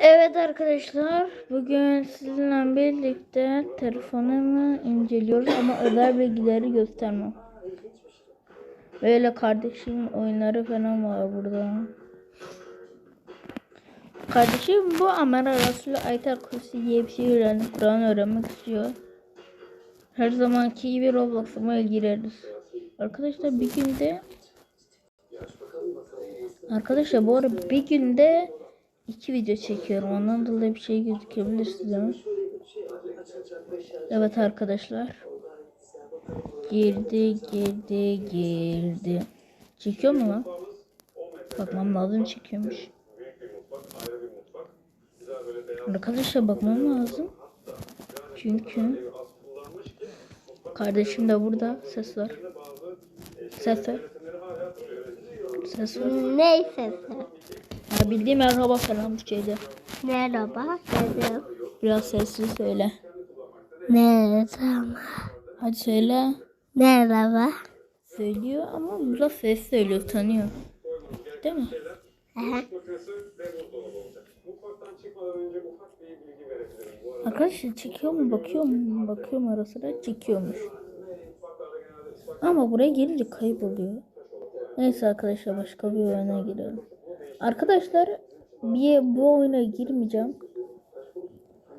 Evet arkadaşlar bugün sizinle birlikte telefonumu inceliyoruz ama özel bilgileri göstermem. Böyle kardeşim oyunları falan var burada. Kardeşim bu Amara Resulü Aytar Kursi diye bir şey öğrendik. Kur'an öğrenmek istiyor. Her zamanki gibi Roblox'uma gireriz. Arkadaşlar bir günde Arkadaşlar bu arada bir günde iki video çekiyorum. Ondan dolayı bir şey gözükebilir size. Evet arkadaşlar. Girdi, girdi, girdi. Çekiyor mu lan? Bakmam lazım çekiyormuş. Arkadaşlar bakmam lazım. Çünkü kardeşim de burada. Ses var. Ses var. Ses var. Neyse. Ya bildiğim merhaba falan bu şeyde. Merhaba dedim. Biraz sessiz söyle. Merhaba. Hadi söyle. Merhaba. Söylüyor ama biraz ses söylüyor tanıyor. Değil mi? Aha. Arkadaşlar çekiyor mu bakıyor mu? Bakıyorum ara sıra çekiyormuş. Ama buraya gelince kayıp oluyor. Neyse arkadaşlar başka bir oyuna girelim. Arkadaşlar bir bu oyuna girmeyeceğim.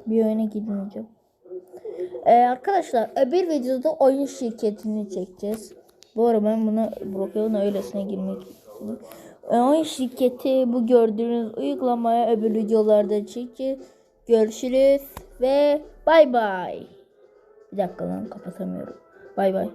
Bir oyuna girmeyeceğim. Ee, arkadaşlar öbür videoda oyun şirketini çekeceğiz. Bu arada ben buna Brokeo'nun öylesine girmek istiyorum. Ee, oyun şirketi bu gördüğünüz uygulamaya öbür videolarda çekeceğiz. Görüşürüz ve bay bay. Bir dakika lan kapatamıyorum. Bay bay.